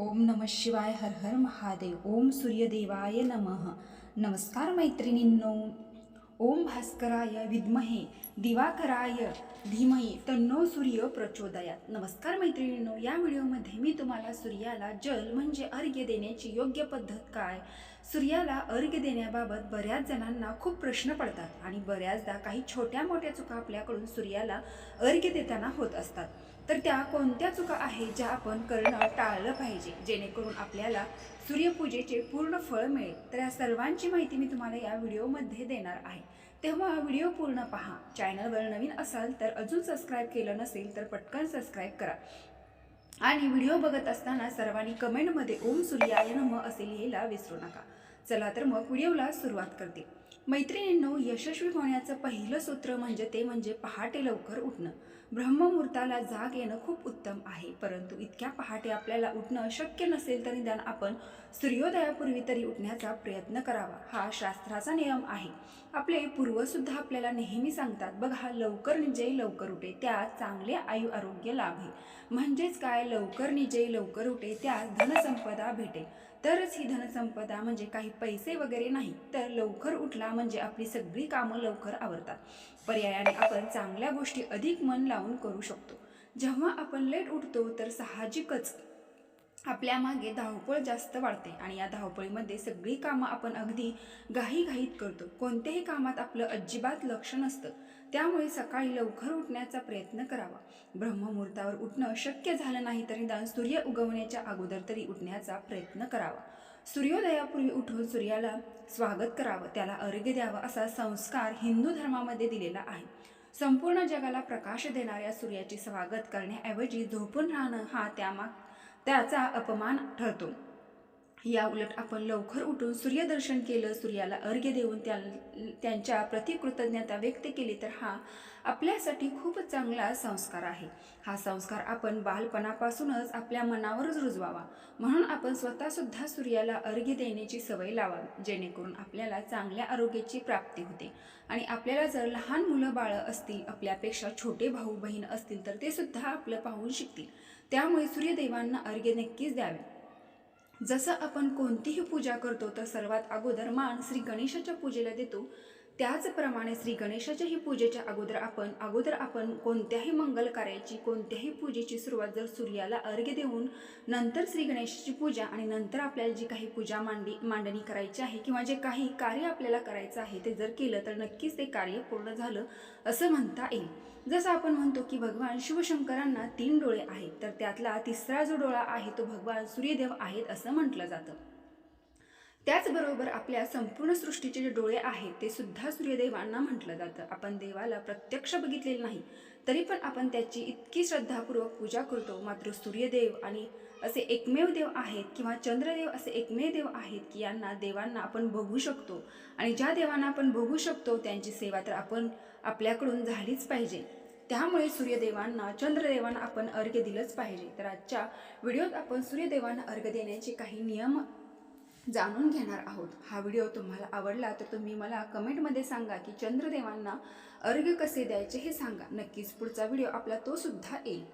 ओम नम शिवाय हर हर महादेव ओम सूर्यदेवाय नमः। नमस्कार मैत्रिणींनो ओम भास्कराय विद्महे दिवाकराय धीमही तन्नो सूर्य प्रचोदयात। नमस्कार मैत्रिणींनो या व्हिडिओमध्ये मी तुम्हाला सूर्याला जल म्हणजे अर्घ्य देण्याची योग्य पद्धत काय? सूर्याला अर्घ्य देण्याबाबत बऱ्याच जणांना खूप प्रश्न पडतात आणि बऱ्याचदा काही छोट्या मोठ्या चुका आपल्याकडून सूर्याला अर्घ्य देताना होत असतात. तर त्या कोणत्या चुका आहेत ज्या आपण करणं टाळलं पाहिजे? जेणेकरून आपल्याला सूर्यपूजेचे पूर्ण फळ मिळेल. तर या सर्वांची माहिती मी तुम्हाला या व्हिडिओमध्ये देणार आहे. तेव्हा व्हिडिओ पूर्ण पहा. चॅनलवर नवीन असाल तर अजून सबस्क्राईब केलं नसेल तर पटकन सबस्क्राईब करा. आणि व्हिडिओ बघत असताना सर्वांनी कमेंटमध्ये ओम सूर्याय नम असे लिहायला विसरू नका. चला तर मग व्हिडिओला सुरुवात करते. मैत्रिणींनो यशस्वी होण्याचं पहिलं सूत्र म्हणजे ते म्हणजे पहाटे लवकर उठणं. ब्रह्ममुहूर्ताला जाग येणं खूप उत्तम आहे. परंतु इतक्या पहाटे आपल्याला उठणं शक्य नसेल तर निदान आपण सूर्योदयापूर्वी तरी उठण्याचा प्रयत्न करावा. हा शास्त्राचा नियम आहे. आपले पूर्वसुद्धा आपल्याला नेहमी सांगतात बघा लवकर निजई लवकर उठे त्यात चांगले आयु आरोग्य लाभे. म्हणजेच काय? लवकर निजे लवकर उठे त्यात धनसंपदा भेटे. तरच ही धनसंपदा म्हणजे काही पैसे वगैरे नाही. तर लवकर उठला म्हणजे आपली सगळी कामं लवकर आवरतात. पर्यायाने आपण चांगल्या गोष्टी अधिक मन लावून करू शकतो. जेव्हा आपण लेट उठतो तर साहजिकच आपल्या मागे धावपळ जास्त वाढते आणि या धावपळीमध्ये सगळी कामं आपण अगदी घाईघाईत करतो. कोणत्याही कामात आपलं अजिबात लक्ष नसतं. त्यामुळे सकाळी लवकर उठण्याचा प्रयत्न करावा. ब्रह्ममुहूर्तावर उठणं शक्य झालं नाही तरी निदान सूर्य उगवण्याच्या अगोदर तरी उठण्याचा प्रयत्न करावा. सूर्योदयापूर्वी उठून सूर्याला स्वागत करावं. त्याला अर्घ्य द्यावं असा संस्कार हिंदू धर्मामध्ये दिलेला आहे. संपूर्ण जगाला प्रकाश देणाऱ्या सूर्याचे स्वागत करण्याऐवजी झोपून राहणं हा त्यामाग त्याचा अपमान ठरतो. या उलट आपण लवकर उठून सूर्यदर्शन केलं सूर्याला अर्घ्य देऊन त्या त्यांच्या प्रति कृतज्ञता व्यक्त केली तर हा आपल्यासाठी खूप चांगला संस्कार आहे. हा संस्कार आपण बालपणापासूनच आपल्या मनावरच रुजवावा. म्हणून आपण स्वतःसुद्धा सूर्याला अर्घ्य देण्याची सवय लावावी जेणेकरून आपल्याला चांगल्या आरोग्याची प्राप्ती होते. आणि आपल्याला जर लहान मुलं बाळं असतील आपल्यापेक्षा छोटे भाऊ बहीण असतील तर ते सुद्धा आपलं पाहून शिकतील. त्यामुळे सूर्यदेवांना अर्घ्य नक्कीच द्यावे. जसं आपण कोणतीही पूजा करतो तर सर्वात अगोदर मान श्री गणेशाच्या पूजेला देतो. त्याचप्रमाणे श्री गणेशाच्याही पूजेच्या अगोदर आपण अगोदर आपण कोणत्याही मंगल कार्याची कोणत्याही पूजेची सुरुवात जर सूर्याला अर्घ्य देऊन नंतर श्री गणेशाची पूजा आणि नंतर आपल्याला जी काही पूजा मांडी मांडणी करायची आहे किंवा जे काही कार्य आपल्याला करायचं आहे ते जर केलं तर नक्कीच ते कार्य पूर्ण झालं असं म्हणता येईल. जसं आपण म्हणतो की भगवान शिवशंकरांना तीन डोळे आहेत तर त्यातला तिसरा जो डोळा आहे तो भगवान सूर्यदेव आहेत असं म्हटलं जातं. त्याचबरोबर आपल्या संपूर्ण सृष्टीचे जे डोळे आहेत ते सुद्धा सूर्यदेवांना म्हटलं जातं. आपण देवाला प्रत्यक्ष बघितलेलं नाही तरी पण आपण त्याची इतकी श्रद्धापूर्वक पूजा करतो. मात्र सूर्यदेव आणि असे एकमेव देव आहेत किंवा चंद्रदेव असे एकमेव देव आहेत की यांना देवांना आपण बघू शकतो. आणि ज्या देवांना आपण बघू शकतो त्यांची सेवा तर आपण आपल्याकडून झालीच पाहिजे. त्यामुळे सूर्यदेवांना चंद्रदेवांना आपण अर्घ्य दिलंच पाहिजे. तर आजच्या व्हिडिओत आपण सूर्यदेवांना अर्घ्य देण्याचे काही नियम जाणून घेणार आहोत. हा व्हिडिओ तुम्हाला आवडला तर तुम्ही मला कमेंटमध्ये सांगा की चंद्रदेवांना अर्घ्य कसे द्यायचे हे सांगा. नक्कीच पुढचा व्हिडिओ आपला तो सुद्धा येईल.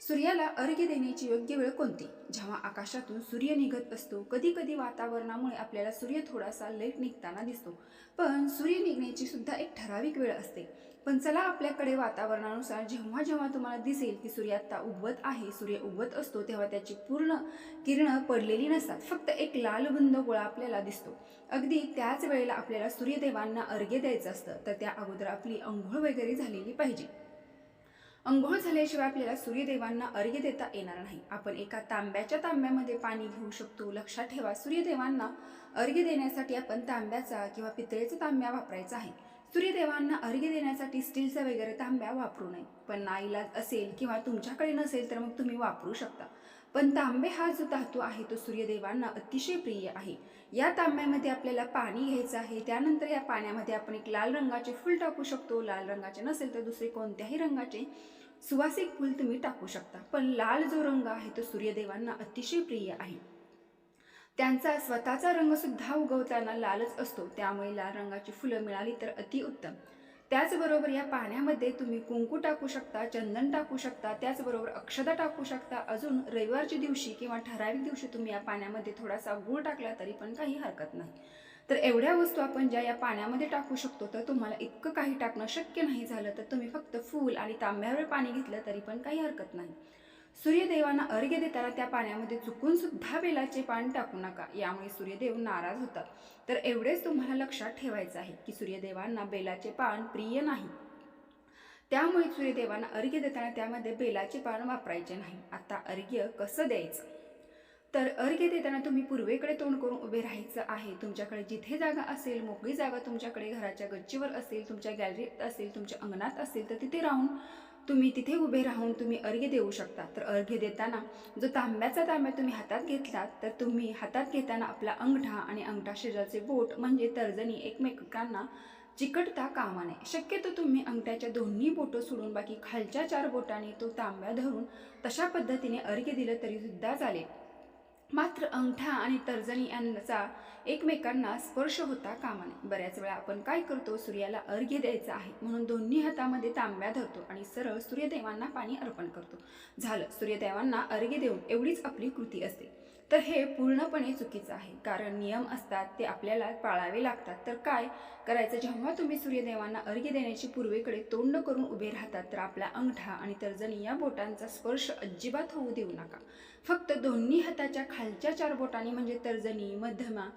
सूर्याला अर्घ्य देण्याची योग्य वेळ कोणती? जेव्हा आकाशातून सूर्य निघत असतो कधी कधी वातावरणामुळे आपल्याला सूर्य थोडासा लेट निघताना दिसतो. पण सूर्य निघण्याची सुद्धा एक ठराविक वेळ असते. पण चला आपल्याकडे वातावरणानुसार जेव्हा जेव्हा तुम्हाला दिसेल की सूर्य आत्ता उगवत आहे सूर्य उगवत असतो तेव्हा त्याची पूर्ण किरणं पडलेली नसतात. फक्त एक लालबंद गोळा आपल्याला दिसतो. अगदी त्याच वेळेला आपल्याला सूर्यदेवांना अर्घ्य द्यायचं असतं तर त्या अगोदर आपली अंघोळ वगैरे झालेली पाहिजे. अंघोळ झाल्याशिवाय आपल्याला सूर्यदेवांना अर्घ्य देता येणार नाही. आपण एका तांब्याच्या तांब्यामध्ये पाणी घेऊ शकतो. लक्षात ठेवा सूर्यदेवांना अर्घ्य देण्यासाठी आपण तांब्याचा किंवा पितळेचा तांब्या वापरायचा आहे. सूर्यदेवांना अर्घ्य देण्यासाठी स्टीलचा वगैरे तांब्या वापरू नये. पण नाईलाज असेल किंवा तुमच्याकडे नसेल तर मग तुम्ही वापरू शकता. पण तांबे हा जो धातू आहे तो सूर्यदेवांना अतिशय प्रिय आहे. या तांब्यामध्ये आपल्याला पाणी घ्यायचं आहे. त्यानंतर या पाण्यामध्ये आपण एक लाल रंगाचे फूल टाकू शकतो. लाल रंगाचे नसेल तर दुसरे कोणत्याही रंगाचे सुवासिक फूल तुम्ही टाकू शकता. पण लाल जो रंग आहे तो सूर्यदेवांना अतिशय प्रिय आहे. त्यांचा स्वतःचा रंगसुद्धा उगवताना लालच असतो. त्यामुळे लाल रंगाची फुलं मिळाली तर अतिउत्तम. त्याचबरोबर या पाण्यामध्ये तुम्ही कुंकू टाकू शकता चंदन टाकू शकता त्याचबरोबर अक्षता टाकू शकता. अजून रविवारच्या दिवशी किंवा ठराविक दिवशी तुम्ही या पाण्यामध्ये थोडासा गूळ टाकला तरी पण काही हरकत नाही. तर एवढ्या वस्तू आपण ज्या या पाण्यामध्ये टाकू शकतो तर तुम्हाला इतकं काही टाकणं शक्य नाही झालं तर तुम्ही फक्त फूल आणि तांब्यावर पाणी घेतलं तरी पण काही हरकत नाही. सूर्यदेवांना अर्घ्य देताना त्या पाण्यामध्ये चुकून सुद्धा बेलाचे पान टाकू नका. यामुळे सूर्यदेव नाराज होतात. तर एवढेच तुम्हाला लक्षात ठेवायचं आहे की सूर्यदेवांना बेलाचे पान प्रिय नाही. त्यामुळे सूर्यदेवांना अर्घ्य देताना त्यामध्ये बेलाचे पान वापरायचे नाही. आता अर्घ्य कसं द्यायचं? तर अर्घ्य देताना तुम्ही पूर्वेकडे तोंड करून उभे राहायचं आहे. तुमच्याकडे जिथे जागा असेल मोकळी जागा तुमच्याकडे घराच्या गच्चीवर असेल तुमच्या गॅलरीत असेल तुमच्या अंगणात असेल तर तिथे राहून तुम्ही तिथे उभे राहून तुम्ही अर्घ्य देऊ शकता. तर अर्घ्य देताना जो तांब्याचा तांब्या तुम्ही हातात घेतलात तर तुम्ही हातात घेताना आपला अंगठा आणि अंगठा शेजारचे बोट म्हणजे तर्जनी एकमेकांना चिकटता कामा नये. शक्यतो तुम्ही अंगठ्याच्या दोन्ही बोटं सोडून बाकी खालच्या चार बोटांनी तो तांब्या धरून तशा पद्धतीने अर्घ्य दिलं तरी सुद्धा चालेल. मात्र अंगठा आणि तर्जनी यांचा एकमेकांना स्पर्श होता कामा नये बऱ्याच वेळा आपण काय करतो सूर्याला अर्घ्य द्यायचं आहे म्हणून दोन्ही हातामध्ये तांब्या धरतो आणि सरळ सूर्यदेवांना पाणी अर्पण करतो. झालं सूर्यदेवांना अर्घ्य देऊन एवढीच आपली कृती असते. तर हे पूर्णपणे चुकीचं आहे. कारण नियम असतात ते आपल्याला पाळावे लागतात. तर काय करायचं? जेव्हा तुम्ही सूर्यदेवांना अर्घ्य देण्याची पूर्वेकडे तोंड करून उभे राहतात तर आपला अंगठा आणि तर्जनी या बोटांचा स्पर्श अजिबात होऊ देऊ नका. फक्त दोन्ही हाताच्या खालच्या चार बोटांनी म्हणजे तर्जनी मध्यमा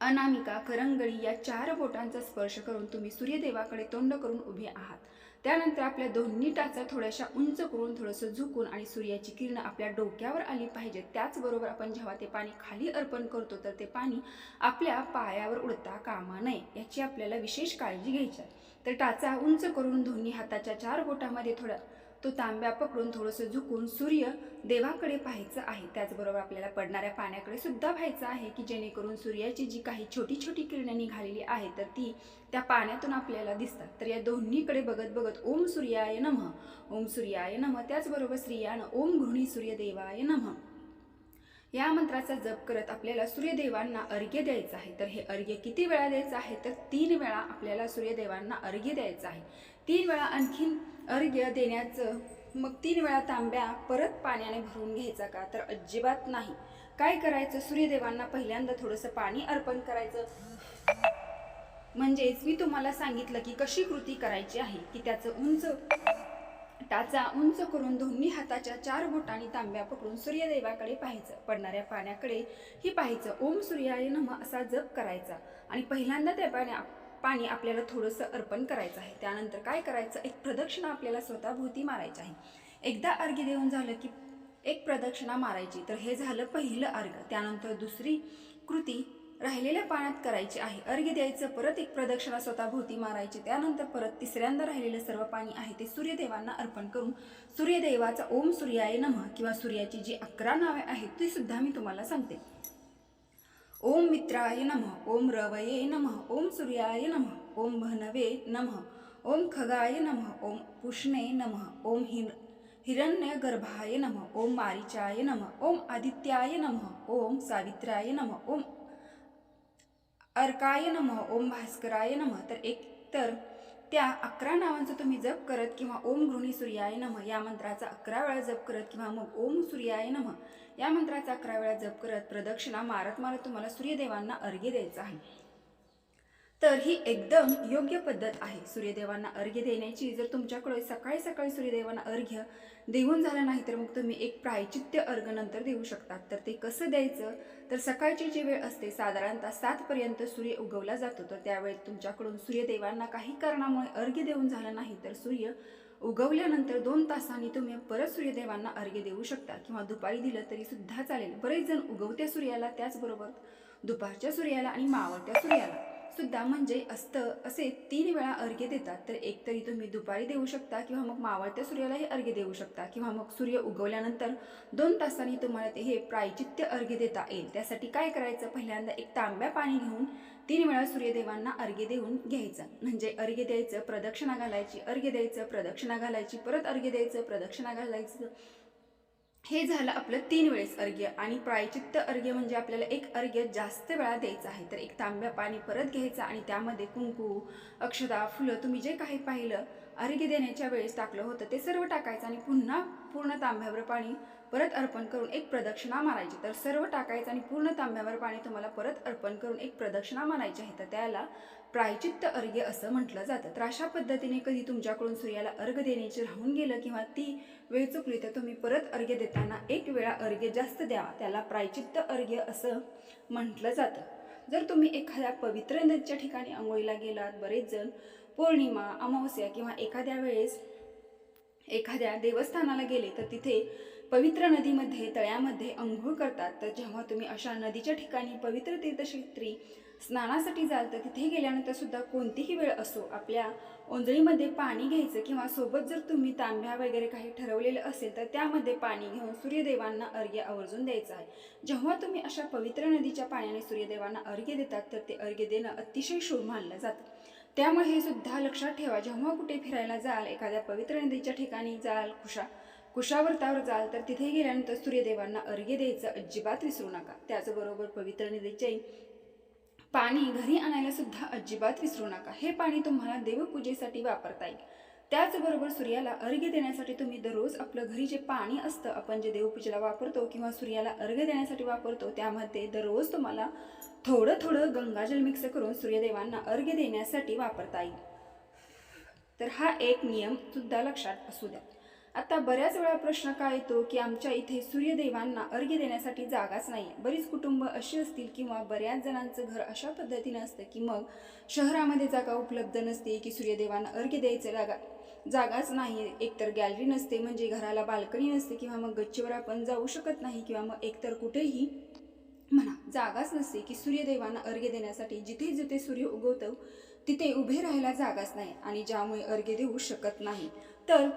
अनामिका करंगळी या चार बोटांचा स्पर्श करून तुम्ही सूर्यदेवाकडे तोंड करून उभे आहात. त्यानंतर आपल्या दोन्ही टाचा थोड्याशा उंच करून थोडंसं झुकून आणि सूर्याची किरणं आपल्या डोक्यावर आली पाहिजेत. त्याचबरोबर आपण जेव्हा ते पाणी खाली अर्पण करतो तर ते पाणी आपल्या पायावर उडता कामा नये याची आपल्याला विशेष काळजी घ्यायची आहे. तर टाचा उंच करून दोन्ही हाताच्या चार बोटामध्ये थोडा तो तांब्या पकडून थोडंसं झुकून सूर्य देवाकडे पाहायचं आहे. त्याचबरोबर आपल्याला पडणाऱ्या पाण्याकडे सुद्धा पाहायचं आहे की जेणेकरून सूर्याची जी काही छोटी छोटी किरणं निघालेली आहे तर ती त्या पाण्यातून आपल्याला दिसतात. तर या दोन्हीकडे बघत बघत ओम सूर्याय नमः. ओम सूर्याय नमः. त्याचबरोबर स्त्रियानं ओम गृहिणी सूर्यदेवाय नमः. या मंत्राचा जप करत आपल्याला सूर्यदेवांना अर्घ्य द्यायचं आहे. तर हे अर्घ्य किती वेळा द्यायचं आहे? तर तीन वेळा आपल्याला सूर्यदेवांना अर्घ्य द्यायचं आहे. तीन वेळा आणखीन अर्घ्य देण्याचं मग तीन वेळा तांब्या परत पाण्याने भरून घ्यायचा का? तर अजिबात नाही. काय करायचं? सूर्यदेवांना पहिल्यांदा थोडंसं पाणी अर्पण करायचं. म्हणजेच मी तुम्हाला सांगितलं की कशी कृती करायची आहे की त्याचं उंच टाचा उंच करून दोन्ही हाताच्या चार बोटांनी तांब्या पकडून सूर्यदेवाकडे पाहायचं. पडणाऱ्या पाण्याकडे ही पाहायचं. ओम सूर्याय नम असा जप करायचा. आणि पहिल्यांदा त्या पाण्या पाणी आपल्याला थोडंसं अर्पण करायचं आहे. त्यानंतर काय करायचं? एक प्रदक्षिणा आपल्याला स्वतःभोवती मारायची आहे. एकदा अर्घ्य देऊन झालं की एक प्रदक्षिणा मारायची. तर हे झालं पहिलं अर्घ्य. त्यानंतर दुसरी कृती राहिलेल्या पाण्यात करायची आहे. अर्घ्य द्यायचं परत एक प्रदक्षिणा स्वतःभोवती मारायची. त्यानंतर परत तिसऱ्यांदा राहिलेलं सर्व पाणी आहे ते सूर्यदेवांना अर्पण करून सूर्यदेवाचा ओम सूर्याय नमः किंवा सूर्याची जी अकरा नावे आहेत ती सुद्धा मी तुम्हाला सांगते. ओम मित्राय नमः ओम रवये नमः ओम सूर्याय नमः ओम भनवे नमः ओम खगाय नमः ओम पुष्णे नमः ओम हिर हिरण्यगर्भाय नमः ओम मारिचाय नमः ओम आदित्याय नमः ओम सावित्राय नमः ओम अर्काय नमः ओम भास्कराय नमः तर एक तर त्या अकरा नावांचं तुम्ही जप करत किंवा ओम गृहिणी सूर्याय नमः या मंत्राचा अकरा वेळा जप करत किंवा मग ओम सूर्याय नमः या मंत्राचा अकरा वेळा जप करत प्रदक्षिणा मारत मारत तुम्हाला सूर्यदेवांना अर्घ्य द्यायचं आहे. तर ही एकदम योग्य पद्धत आहे. सूर्यदेवांना अर्घ्य देण्याची जर तुमच्याकडे सकाळी सकाळी सूर्यदेवांना अर्घ्य देऊन झालं नाही तर मग तुम्ही एक प्रायचित्य अर्घ नंतर देऊ शकतात. तर ते कसं द्यायचं? तर सकाळची जी वेळ असते साधारणतः सातपर्यंत सूर्य उगवला जातो. तर त्यावेळी तुमच्याकडून सूर्यदेवांना काही कारणामुळे अर्घ्य देऊन झालं नाही तर सूर्य उगवल्यानंतर दोन तासांनी तुम्ही परत सूर्यदेवांना अर्घ्य देऊ शकता किंवा दुपारी दिलं तरी सुद्धा चालेल. बरेच जण उगवत्या सूर्याला त्याचबरोबर दुपारच्या सूर्याला आणि मावळत्या सूर्याला सुद्धा म्हणजे अस्त असे तीन वेळा अर्घ्य देतात. तर एक तरी तुम्ही दुपारी देऊ शकता किंवा मग मावळत्या सूर्यालाही अर्घ्य देऊ शकता किंवा मग सूर्य उगवल्यानंतर दोन तासांनी तुम्हाला ते हे प्रायचित्य अर्घ्य देता येईल. त्यासाठी काय करायचं? पहिल्यांदा एक तांब्या पाणी घेऊन तीन वेळा सूर्यदेवांना अर्घ्य देऊन घ्यायचं. म्हणजे अर्घ्य द्यायचं प्रदक्षिणा घालायची अर्घ्य द्यायचं प्रदक्षिणा घालायची परत अर्घ्य द्यायचं प्रदक्षिणा घालायचं. हे झालं आपलं तीन वेळेस अर्घ्य. आणि प्रायचित्त अर्घ्य म्हणजे आपल्याला एक अर्घ्य जास्त वेळा द्यायचं आहे. तर एक तांब्या पाणी परत घ्यायचं आणि त्यामध्ये कुंकू अक्षदा फुलं तुम्ही जे काही पाहिलं अर्घ्य देण्याच्या वेळेस टाकलं होतं ते सर्व टाकायचं आणि पुन्हा पूर्ण तांब्यावर पाणी परत अर्पण करून एक प्रदक्षिणा मारायची. तर सर्व टाकायचं आणि पूर्ण तांब्यावर पाणी तुम्हाला परत अर्पण करून एक प्रदक्षिणा मारायची आहे. तर त्याला प्रायचित्त अर्घ्य असं म्हटलं जातं. तर अशा पद्धतीने कधी तुमच्याकडून सूर्याला अर्घ देण्याचे राहून गेलं किंवा ती वेळ चुकली तर तुम्ही परत अर्घ्य देताना एक वेळा अर्घ्य जास्त द्यावा. त्याला प्रायचित्त अर्घ्य असं म्हटलं जातं. जर तुम्ही एखाद्या पवित्र नदीच्या ठिकाणी आंघोळीला गेलात बरेच जण पौर्णिमा अमावस्या किंवा एखाद्या वेळेस एखाद्या देवस्थानाला गेले तर तिथे पवित्र नदीमध्ये तळ्यामध्ये अंघोळ करतात. तर जेव्हा तुम्ही अशा नदीच्या ठिकाणी पवित्र तीर्थक्षेत्री स्नानासाठी जाल तर तिथे गेल्यानंतर सुद्धा कोणतीही वेळ असो आपल्या ओंजळीमध्ये पाणी घ्यायचं किंवा सोबत जर तुम्ही तांब्या वगैरे काही ठरवलेलं असेल तर त्यामध्ये पाणी घेऊन सूर्यदेवांना अर्घ्य आवर्जून द्यायचं आहे. जेव्हा तुम्ही अशा पवित्र नदीच्या पाण्याने सूर्यदेवांना अर्घ्य देतात तर ते अर्घ्य देणं अतिशय शुभ मानलं जातं. त्यामुळे हे सुद्धा लक्षात ठेवा जेव्हा कुठे फिरायला जाल एखाद्या पवित्र नदीच्या ठिकाणी जाल खुशा कुशावर्तावर जाल तर तिथे गेल्यानंतर सूर्यदेवांना अर्घ्य द्यायचं अजिबात विसरू नका. त्याचबरोबर पवित्र नदीचे पाणी घरी आणायला सुद्धा अजिबात विसरू नका. हे पाणी तुम्हाला देवपूजेसाठी वापरता येईल. त्याचबरोबर सूर्याला अर्घ्य देण्यासाठी तुम्ही दररोज आपलं घरी जे पाणी असतं आपण जे देवपूजेला वापरतो किंवा सूर्याला अर्घ्य देण्यासाठी वापरतो त्यामध्ये दररोज तुम्हाला थोडं थोडं गंगाजल मिक्स करून सूर्यदेवांना अर्घ्य देण्यासाठी वापरता येईल. तर हा एक नियम सुद्धा लक्षात असू द्या. आता बऱ्याच वेळा प्रश्न काय येतो की आमच्या इथे सूर्यदेवांना अर्घ्य देण्यासाठी जागाच नाही बरीच कुटुंब अशी असतील किंवा बऱ्याच जणांचं घर अशा पद्धतीनं असतं की मग शहरामध्ये जागा उपलब्ध नसते की सूर्यदेवांना अर्घ्य द्यायचं जागा जागाच नाही एकतर गॅलरी नसते म्हणजे घराला बाल्कनी नसते किंवा मग गच्चीवर आपण जाऊ शकत नाही किंवा मग एकतर कुठेही म्हणा जागाच नसते की सूर्यदेवांना अर्घ्य देण्यासाठी जिथे जिथे सूर्य उगवतो तिथे उभे राहायला जागाच नाही आणि ज्यामुळे अर्घ्य देऊ शकत नाही. तर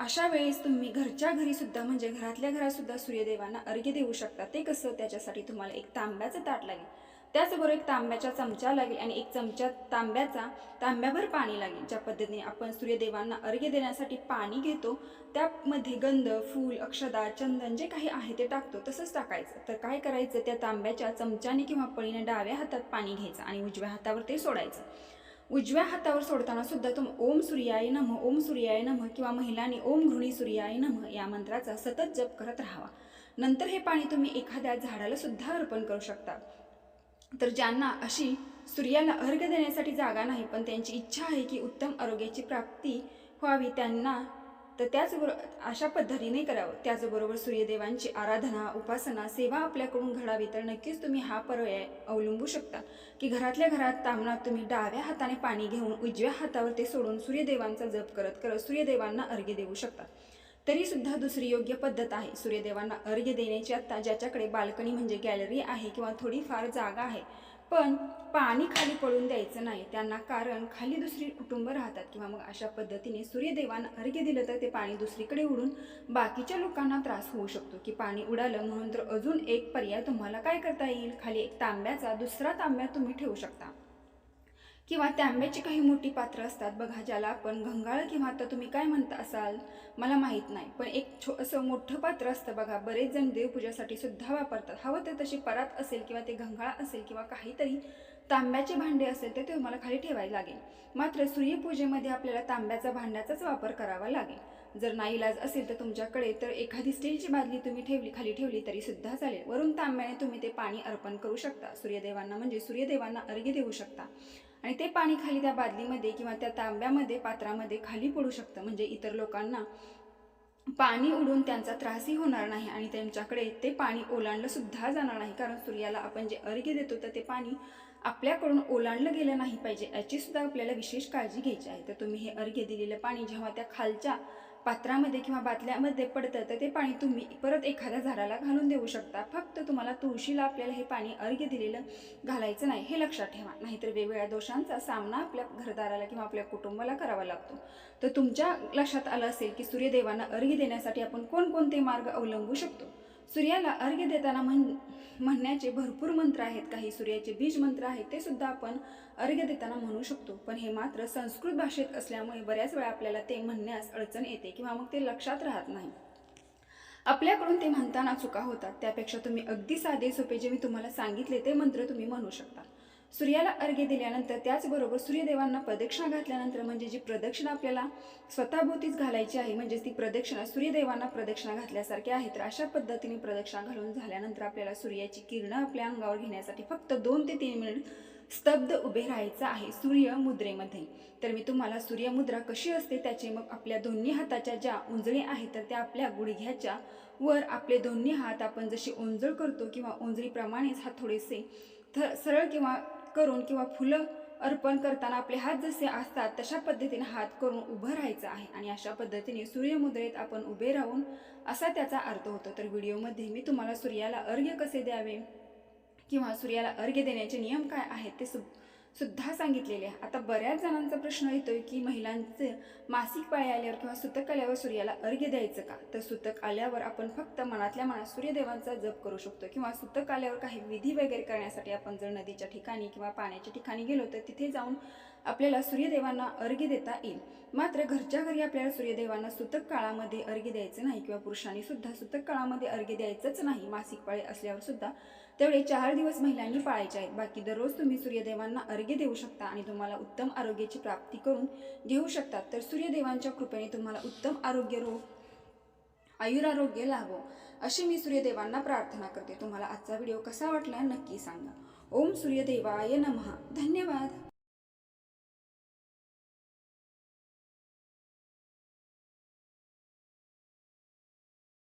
अशा वेळेस तुम्ही घरच्या घरी सुद्धा म्हणजे घरातल्या घरातसुद्धा सूर्यदेवांना अर्घ्य देऊ शकता. ते कसं? त्याच्यासाठी तुम्हाला एक तांब्याचं ताट लागेल. त्याचबरोबर एक तांब्याचा चमचा लागेल आणि एक चमचा तांब्याचा तांब्याभर पाणी लागेल. ज्या पद्धतीने आपण सूर्यदेवांना अर्घ्य देण्यासाठी पाणी घेतो त्यामध्ये गंध फूल अक्षदा चंदन जे काही आहे ते टाकतो. तसंच टाकायचं. तर काय करायचं? त्या तांब्याच्या चमच्याने किंवा पळीने डाव्या हातात पाणी घ्यायचं आणि उजव्या हातावर ते सोडायचं. उजव्या हातावर सोडताना सुद्धा तुम ओम सूर्याय नम ओम सूर्याय नम किंवा महिलांनी ओम घृणी सूर्याय नम या मंत्राचा सतत जप करत राहावा. नंतर हे पाणी तुम्ही एखाद्या झाडाला सुद्धा अर्पण करू शकता. तर ज्यांना अशी सूर्याला अर्घ्य देण्यासाठी जागा नाही पण त्यांची इच्छा आहे की उत्तम आरोग्याची प्राप्ती व्हावी त्यांना तर त्याचबरोबर अशा पद्धतीने करावं. त्याचबरोबर सूर्यदेवांची आराधना उपासना सेवा आपल्याकडून घडावी. तर नक्कीच तुम्ही हा पर्याय अवलंबू शकता. की घरातल्या घरात तामणात तुम्ही डाव्या हाताने पाणी घेऊन उजव्या हातावर ते सोडून सूर्यदेवांचा जप करत करत सूर्यदेवांना अर्घ्य देऊ शकता. तरी सुद्धा दुसरी योग्य पद्धत आहे. सूर्यदेवांना अर्घ्य देण्याची आत्ता ज्याच्याकडे बाल्कनी म्हणजे गॅलरी आहे किंवा थोडीफार जागा आहे पण पाणी खाली पडून द्यायचं नाही. त्यांना कारण खाली दुसरी कुटुंब राहतात किंवा मग अशा पद्धतीने सूर्यदेवांना अर्घ्य दिलं तर ते पाणी दुसरीकडे उडून बाकीच्या लोकांना त्रास होऊ शकतो. की पाणी उडालं म्हणून तर अजून एक पर्याय तुम्हाला काय करता येईल? खाली एक तांब्याचा दुसरा तांब्या तुम्ही ठेवू शकता. किंवा तांब्याची काही मोठी पात्र असतात बघा ज्याला आपण घंगाळ किंवा आता तुम्ही काय म्हणता असाल मला माहीत नाही. पण एक छो असं मोठं पात्र असतं बघा बरेच जण देवपूजासाठी सुद्धा वापरतात. हवं तर तशी परात असेल किंवा ते घंगाळ असेल किंवा काहीतरी तांब्याचे भांडे असेल तर ते तुम्हाला खाली ठेवायला लागेल. मात्र सूर्यपूजेमध्ये आपल्याला तांब्याचा भांड्याचाच वापर करावा लागेल. जर नाईलाज असेल तर तुमच्याकडे तर एखादी स्टीलची बादली तुम्ही ठेवली खाली ठेवली तरी सुद्धा चालेल. वरून तांब्याने तुम्ही ते पाणी अर्पण करू शकता. सूर्यदेवांना म्हणजे सूर्यदेवांना अर्घ्य देऊ शकता. आणि ते पाणी खाली त्या बादलीमध्ये किंवा त्या तांब्यामध्ये पात्रामध्ये खाली पडू शकतं. म्हणजे इतर लोकांना पाणी उडून त्यांचा त्रासही होणार नाही आणि त्यांच्याकडे ते पाणी ओलांडलं सुद्धा जाणार नाही. कारण सूर्याला आपण जे अर्घ्य देतो तर ते पाणी आपल्याकडून ओलांडलं गेलं नाही पाहिजे याची सुद्धा आपल्याला विशेष काळजी घ्यायची आहे. तर तुम्ही हे अर्घ्य दिलेलं पाणी जेव्हा त्या खालच्या पात्रामध्ये किंवा बाटल्यामध्ये पडतं तर ते पाणी तुम्ही परत एखाद्या झाडाला घालून देऊ शकता. फक्त तुम्हाला तुळशीला आपल्याला हे पाणी अर्घ्य दिलेलं घालायचं नाही हे लक्षात ठेवा. नाहीतर वेगवेगळ्या दोषांचा सामना आपल्या घरदाराला किंवा आपल्या कुटुंबाला करावा लागतो. तर तुमच्या लक्षात आलं असेल की सूर्यदेवांना अर्घ्य देण्यासाठी आपण कोणकोणते मार्ग अवलंबू शकतो? सूर्याला अर्घ्य देताना म्हण म्हणण्याचे भरपूर मंत्र आहेत. काही सूर्याचे बीज मंत्र आहेत ते सुद्धा आपण अर्घ्य देताना म्हणू शकतो. पण हे मात्र संस्कृत भाषेत असल्यामुळे बऱ्याच वेळा आपल्याला ते म्हणण्यास अडचण येते किंवा मग ते लक्षात राहत नाही. आपल्याकडून ते म्हणताना चुका होतात. त्यापेक्षा तुम्ही अगदी साधे सोपे जे मी तुम्हाला सांगितले ते मंत्र तुम्ही म्हणू शकता. सूर्याला अर्घ्य दिल्यानंतर त्याचबरोबर सूर्यदेवांना प्रदक्षिणा घातल्यानंतर म्हणजे जी प्रदक्षिणा आपल्याला स्वतःभोवतीच घालायची आहे म्हणजेच ती प्रदक्षिणा सूर्यदेवांना प्रदक्षिणा घातल्यासारखी आहे तर अशा पद्धतीने प्रदक्षिणा घालून झाल्यानंतर आपल्याला सूर्याची किरणं आपल्या अंगावर घेण्यासाठी फक्त दोन ते तीन मिनिट स्तब्ध उभे राहायचं आहे सूर्य मुद्रेमध्ये तर मी तुम्हाला सूर्यमुद्रा कशी असते त्याचे मग आपल्या दोन्ही हाताच्या ज्या उंजळी आहेत तर त्या आपल्या गुडघ्याच्या वर आपले दोन्ही हात आपण जशी ओंजळ करतो किंवा ओंजळीप्रमाणेच हात थोडेसे थ सरळ किंवा करून किंवा फुलं अर्पण करताना आपले हात जसे असतात तशा पद्धतीने हात करून उभं राहायचं आहे आणि अशा पद्धतीने सूर्यमुद्रेत आपण उभे राहून असा त्याचा अर्थ होतो. तर व्हिडिओमध्ये मी तुम्हाला सूर्याला अर्घ्य कसे द्यावे किंवा सूर्याला अर्घ्य देण्याचे नियम काय आहेत ते सु सुद्धा सांगितलेले आहे. आता बऱ्याच जणांचा प्रश्न येतोय की महिलांचे मासिक पाळी आल्यावर किंवा सुतक आल्यावर सूर्याला अर्घ्य द्यायचं का? तर सुतक आल्यावर आपण फक्त मनातल्या मनात सूर्यदेवांचा जप करू शकतो किंवा सुतक आल्यावर काही विधी वगैरे करण्यासाठी आपण जर नदीच्या ठिकाणी किंवा पाण्याच्या ठिकाणी गेलो तर तिथे जाऊन आपल्याला सूर्यदेवांना अर्घ्य देता येईल. मात्र घरच्या घरी आपल्याला सूर्यदेवांना सुतक काळामध्ये अर्घ्य द्यायचं नाही किंवा पुरुषांनी सुद्धा सुतक काळामध्ये अर्घ्य द्यायचंच नाही. मासिक पाळी असल्यावर सुद्धा तेवढे चार दिवस महिलांनी पाळायचे आहेत. बाकी दररोज तुम्ही सूर्यदेवांना अर्घ्य देऊ शकता आणि तुम्हाला उत्तम आरोग्याची प्राप्ती करून घेऊ शकतात. तर सूर्यदेवांच्या कृपेने तुम्हाला उत्तम आरोग्य रोग आयुरारोग्य लाभो. अशी मी सूर्यदेवांना प्रार्थना करते. तुम्हाला आजचा व्हिडिओ कसा वाटला नक्की सांगा. ओम सूर्यदेवाय नमः. धन्यवाद.